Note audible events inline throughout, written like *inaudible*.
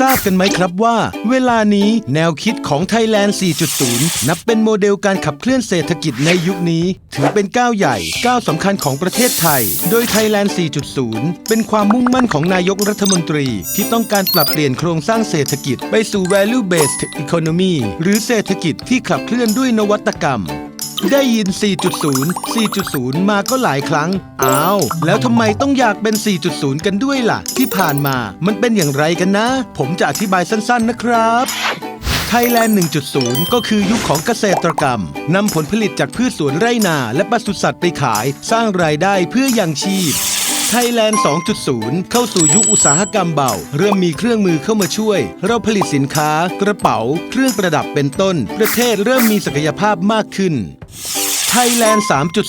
ทราบกันไหมครับว่า เวลานี้แนวคิดของ Thailand 4.0 นับเป็นโมเดลการขับเคลื่อนเศรษฐกิจในยุคนี้ ถือเป็นก้าวใหญ่ก้าวสำคัญของประเทศไทย โดย Thailand 4.0 เป็นความมุ่งมั่นของนายกรัฐมนตรี ที่ต้องการปรับเปลี่ยนโครงสร้างเศรษฐกิจไปสู่ value based economy หรือเศรษฐกิจที่ขับเคลื่อนด้วยนวัตกรรม ได้ยิน 4.0 4.0 มาก็หลายครั้ง อ้าว แล้วทำไมต้องอยากเป็น 4.0 กันด้วยล่ะ ที่ผ่านมามันเป็นอย่างไรกันนะ ผมจะอธิบายสั้นๆนะครับไทยแลนด์ 1.0 ก็คือยุคของเกษตรกรรม นำผลผลิตจากพืชสวนไร่นา และปศุสัตว์ไปขาย สร้างรายได้เพื่อยังชีพไทยแลนด์ 2.0 เข้าสู่ยุคอุตสาหกรรมเบา เริ่มมีเครื่องมือเข้ามาช่วย เราผลิตสินค้า กระเป๋า เครื่องประดับเป็นต้น ประเทศเริ่มมีศักยภาพมากขึ้น Bye. *laughs* ไทยแลนด์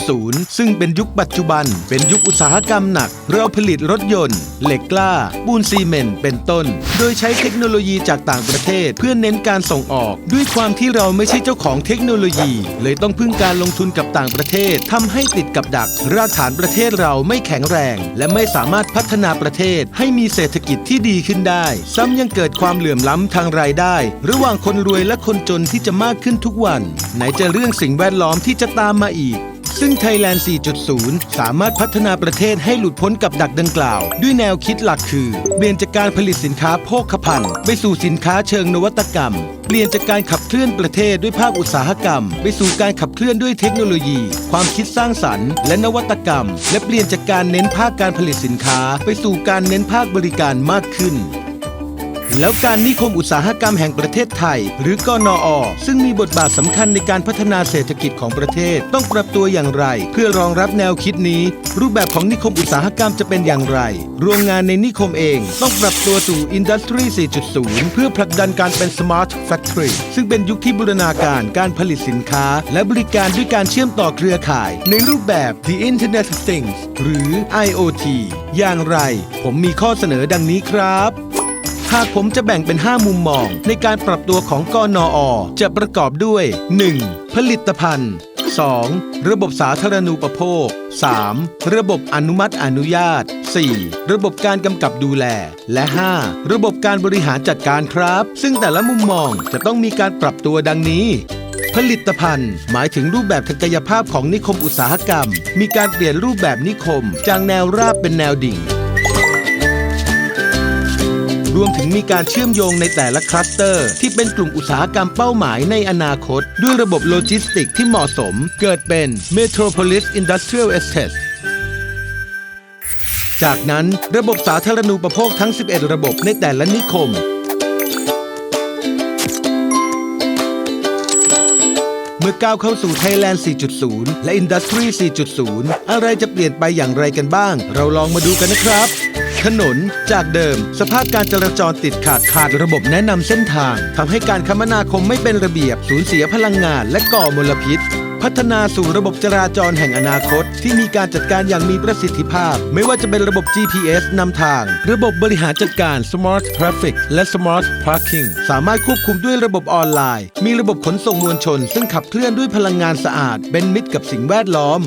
3.0 ซึ่งเป็นยุคปัจจุบัน เป็นยุคอุตสาหกรรมหนัก เราผลิตรถยนต์ เหล็กกล้า ปูนซีเมนต์ เป็นต้น โดยใช้เทคโนโลยีจากต่างประเทศ เพื่อเน้นการส่งออก ด้วยความที่เราไม่ใช่เจ้าของเทคโนโลยี เลยต้องพึ่งการลงทุนกับต่างประเทศทำให้ติดกับดัก รากฐานประเทศเราไม่แข็งแรง และไม่สามารถพัฒนาประเทศ ให้มีเศรษฐกิจที่ดีขึ้นได้ ซ้ำยังเกิดความเหลื่อมล้ำทางรายได้ ระหว่างคนรวยและคนจนที่จะมากขึ้นทุกวัน ไหนจะเรื่องสิ่งแวดล้อมที่จะตามมาอีก ซึ่ง Thailand 4.0 สามารถพัฒนาประเทศให้หลุดพ้นกับดักดังกล่าว ด้วยแนวคิดหลักคือ เปลี่ยนจากการผลิตสินค้าโภคภัณฑ์ ไปสู่สินค้าเชิงนวัตกรรม เปลี่ยนจากการขับเคลื่อนประเทศด้วยภาคอุตสาหกรรม ไปสู่การขับเคลื่อนด้วยเทคโนโลยี ความคิดสร้างสรรค์ และนวัตกรรม และเปลี่ยนจากการเน้นภาคการผลิตสินค้า ไปสู่การเน้นภาคบริการมากขึ้น แล้วการนิคมอุตสาหกรรมแห่งประเทศไทย หรือกนอ ซึ่งมีบทบาทสำคัญในการพัฒนาเศรษฐกิจของประเทศ ต้องปรับตัวอย่างไร เพื่อรองรับแนวคิดนี้ รูปแบบของนิคมอุตสาหกรรมจะเป็นอย่างไร โรงงานในนิคมเองต้องปรับตัวสู่ Industry 4.0 เพื่อผลักดันการเป็น Smart Factory ซึ่งเป็นยุคที่บูรณาการการผลิตสินค้า และบริการด้วยการเชื่อมต่อเครือข่าย ในรูปแบบ The Internet of Things หรือ IoT อย่างไร ผมมีข้อเสนอดังนี้ครับ หากผมจะแบ่งเป็น 5 มุมมอง ในการปรับตัวของกนอ จะประกอบด้วย 1. ผลิตภัณฑ์ 2. ระบบสาธารณูปโภค 3. ระบบอนุมัติอนุญาต 4. ระบบการกำกับดูแล และ 5. ระบบการบริหารจัดการครับ ซึ่งแต่ละมุมมองจะต้องมีการปรับตัวดังนี้ ผลิตภัณฑ์ หมายถึงรูปแบบทางกายภาพของนิคมอุตสาหกรรม มีการเปลี่ยนรูปแบบนิคม จากแนวราบเป็นแนวดิ่ง วมถึงมีการเชื่อมโยงในแต่ละคลัสเตอร์ ที่เป็นกลุ่มอุตสาหกรรมเป้าหมายในอนาคต ด้วยระบบโลจิสติกที่เหมาะสม เกิดเป็น Metropolis Industrial Estate จากนั้นระบบสาธารณูปโภคทั้ง 11 ระบบในแต่ละนิคม เมื่อก้าวเข้าสู่ Thailand 4.0 และ Industry 4.0 อะไรจะเปลี่ยนไปอย่างไรกันบ้าง เราลองมาดูกันนะครับ ถนน จากเดิม สภาพการจราจรติดขาดขาดระบบแนะนำเส้นทางทำให้การคมนาคมไม่เป็นระเบียบ สูญเสียพลังงานและก่อมลพิษ พัฒนาสู่ระบบจราจรแห่งอนาคต ที่มีการจัดการอย่างมีประสิทธิภาพ ไม่ว่าจะเป็นระบบ GPS นำทาง ระบบบริหารจัดการ Smart Traffic และ Smart Parking สามารถควบคุมด้วยระบบออนไลน์ มีระบบขนส่งมวลชน ซึ่งขับเคลื่อนด้วยพลังงานสะอาด เป็นมิตรกับสิ่งแวดล้อม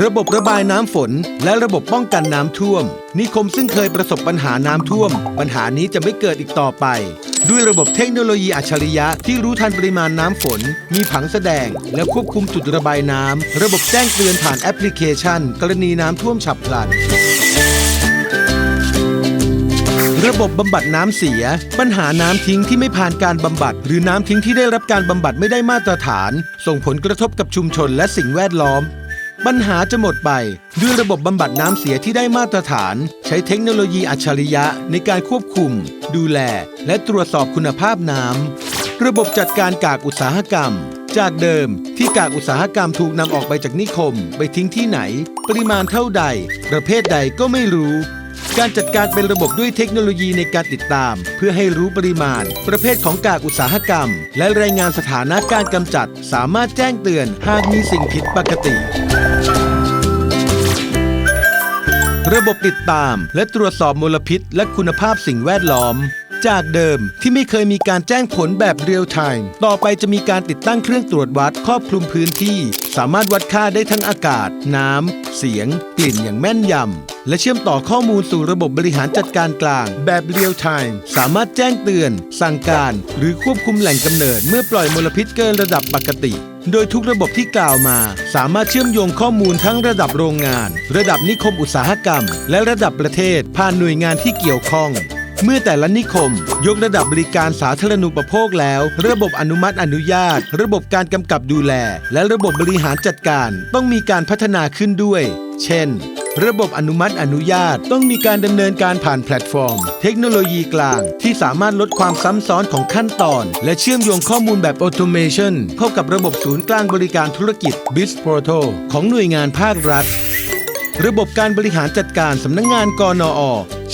ระบบระบายน้ำฝน และระบบป้องกันน้ำท่วม นิคมซึ่งเคยประสบปัญหาน้ำท่วม ปัญหานี้จะไม่เกิดอีกต่อไป ด้วยระบบเทคโนโลยีอัจฉริยะที่รู้ทันปริมาณน้ำฝน มีผังแสดง และควบคุมจุดระบายน้ำระบบแจ้งเตือนผ่านแอปพลิเคชัน กรณีน้ำท่วมฉับพลันระบบบำบัดน้ำเสีย ปัญหาน้ำทิ้งที่ไม่ผ่านการบำบัด หรือน้ำทิ้งที่ได้รับการบำบัดไม่ได้มาตรฐาน ส่งผลกระทบกับชุมชนและสิ่งแวดล้อม ปัญหาจะหมดไป ด้วยระบบบำบัดน้ำเสียที่ได้มาตรฐาน ใช้เทคโนโลยีอัจฉริยะในการควบคุม ดูแล และตรวจสอบคุณภาพน้ำ ระบบจัดการกากอุตสาหกรรม จากเดิมที่กากอุตสาหกรรมถูกนำออกไปจากนิคม ไปทิ้งที่ไหน ปริมาณเท่าใด ประเภทใดก็ไม่รู้การจัดการเป็นระบบด้วยเทคโนโลยีในการติดตาม เพื่อให้รู้ปริมาณ ประเภทของกากอุตสาหกรรม และรายงานสถานะการกำจัด สามารถแจ้งเตือนหากมีสิ่งผิดปกติ ระบบติดตามและตรวจสอบมลพิษ และคุณภาพสิ่งแวดล้อม จากเดิมที่ไม่เคยมีการแจ้งผลแบบเรียลไทม์ต่อไปจะมีการติดตั้งเครื่องตรวจวัดครอบคลุมพื้นที่ สามารถวัดค่าได้ทั้งอากาศ น้ำ เสียง กลิ่นอย่างแม่นยำ และเชื่อมต่อข้อมูลสู่ระบบบริหารจัดการกลาง แบบเรียลไทม์สามารถแจ้งเตือน สั่งการ หรือควบคุมแหล่งกำเนิดเมื่อปล่อยมลพิษเกินระดับปกติ โดยทุกระบบที่กล่าวมา สามารถเชื่อมโยงข้อมูลทั้งระดับโรงงาน ระดับนิคมอุตสาหกรรม และระดับประเทศผ่านหน่วยงานที่เกี่ยวข้อง เมื่อแต่ละนิคม ยกระดับบริการสาธารณูปโภคแล้ว ระบบอนุมัติอนุญาต ระบบการกำกับดูแล และระบบบริหารจัดการต้องมีการพัฒนาขึ้นด้วย เช่น ระบบอนุมัติอนุญาตต้องมีการดำเนินการผ่านแพลตฟอร์ม เทคโนโลยีกลาง ที่สามารถลดความซ้ำซ้อนของขั้นตอน และเชื่อมโยงข้อมูลแบบออโตเมชันเข้ากับระบบศูนย์กลางบริการธุรกิจ b i z Portal ของหน่วยงานภาครัฐ ระบบการบริหารจัดการสำนักงงานกนอ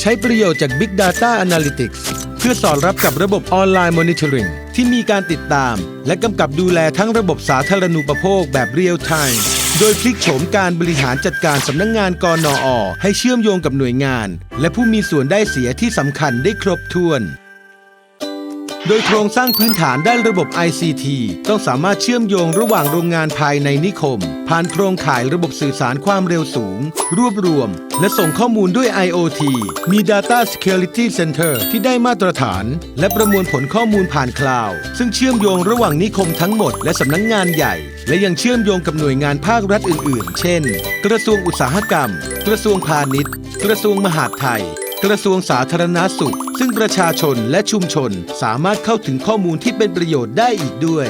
ใช้ประโยชน์จาก Big Data Analytics เพื่อสอดรับกับระบบออนไลน์มอนิเตอริงที่มีการติดตาม และกำกับดูแลทั้งระบบสาธารณูปโภคแบบเรียลไทม์โดยพลิกโฉมการบริหารจัดการสำนักงงานกนออให้เชื่อมโยงกับหน่วยงาน และผู้มีส่วนได้เสียที่สำคัญได้ครบถ้วน โดยโครงสร้างพื้นฐานด้านระบบ ICT ต้องสามารถเชื่อมโยงระหว่างโรงงานภายในนิคม ผ่านโครงข่ายระบบสื่อสารความเร็วสูง รวบรวม และส่งข้อมูลด้วย IoT มี Data Security Center ที่ได้มาตรฐาน และประมวลผลข้อมูลผ่านคลาวด์ซึ่งเชื่อมโยงระหว่างนิคมทั้งหมดและสำนักงงานใหญ่ และยังเชื่อมโยงกับหน่วยงานภาครัฐอื่น ๆ เช่น กระทรวงอุตสาหกรรม กระทรวงพาณิชย์ กระทรวงมหาดไทย กระทรวงสาธารณาสุข ซึ่งประชาชนและชุมชนสามารถเข้าถึงข้อมูลที่เป็นประโยชน์ได้อีกด้วย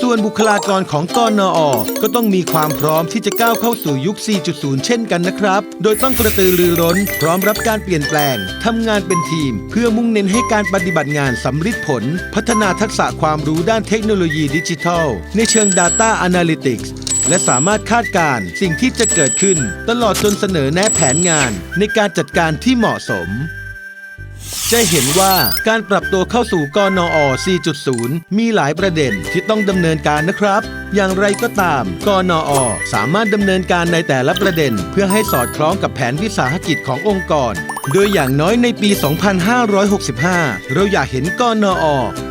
ส่วนบุคลากรของกอนอก็ต้องมีความพร้อมที่จะก้าวเข้าสู่ยุค 4.0 เช่นกันนะครับ โดยต้องกระตือรือร้น พร้อมรับการเปลี่ยนแปลงทำงานเป็นทีม เพื่อมุ่งเน้นให้การปฏิบัติงานสำฤทธิ์ผล พัฒนาทักษะความรู้ด้านเทคโนโลยีดิจิทัล ในเชิง Data Analytics และสามารถคาดการณ์สิ่งที่จะเกิดขึ้น ตลอดจนเสนอแนะแผนงานในการจัดการที่เหมาะสม จะเห็นว่าการปรับตัวเข้าสู่กนอ 4.0 มีหลายประเด็นที่ต้องดำเนินการนะครับ อย่างไรก็ตามกนอ สามารถดำเนินการในแต่ละประเด็น เพื่อให้สอดคล้องกับแผนวิสาหกิจขององค์กร โดยอย่างน้อยในปี 2565 เราอยากเห็นกนอ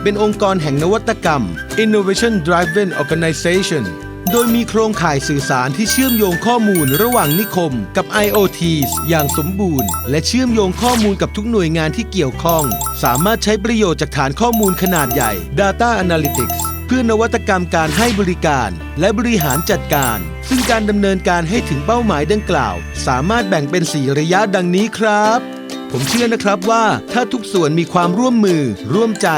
เป็นองค์กรแห่งนวัตกรรม Innovation Driven Organization โดยมีโครงข่ายสื่อสารที่เชื่อมโยงข้อมูลระหว่างนิคม กับ IoT อย่างสมบูรณ์ และเชื่อมโยงข้อมูลกับทุกหน่วยงานที่เกี่ยวข้อง สามารถใช้ประโยชน์จากฐานข้อมูลขนาดใหญ่ Data Analytics เพื่อนวัตกรรมการให้บริการ และบริหารจัดการ ซึ่งการดำเนินการให้ถึงเป้าหมายดังกล่าว สามารถแบ่งเป็น 4 ระยะดังนี้ครับ ผมเชื่อนะครับว่าถ้าทุกส่วนมีความร่วมมือ ร่วมใจ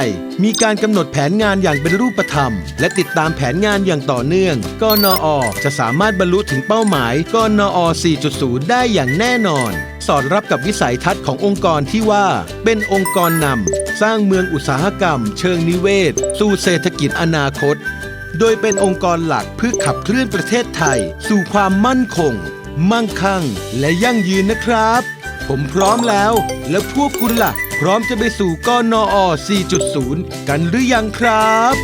มีการกำหนดแผนงานอย่างเป็นรูปธรรม และติดตามแผนงานอย่างต่อเนื่อง กนอ จะสามารถบรรลุถึงเป้าหมาย กนอ 4.0 ได้อย่างแน่นอน สอดรับกับวิสัยทัศน์ขององค์กรที่ว่า เป็นองค์กรนำสร้างเมืองอุตสาหกรรม เชิงนิเวศ สู่เศรษฐกิจอนาคต โดยเป็นองค์กรหลักเพื่อขับเคลื่อนประเทศไทย สู่ความมั่นคง มั่งคั่ง และยั่งยืนนะครับ ผมพร้อมแล้ว แล้วพวกคุณล่ะ พร้อมจะไปสู่กนอ 4.0 กันหรือยังครับ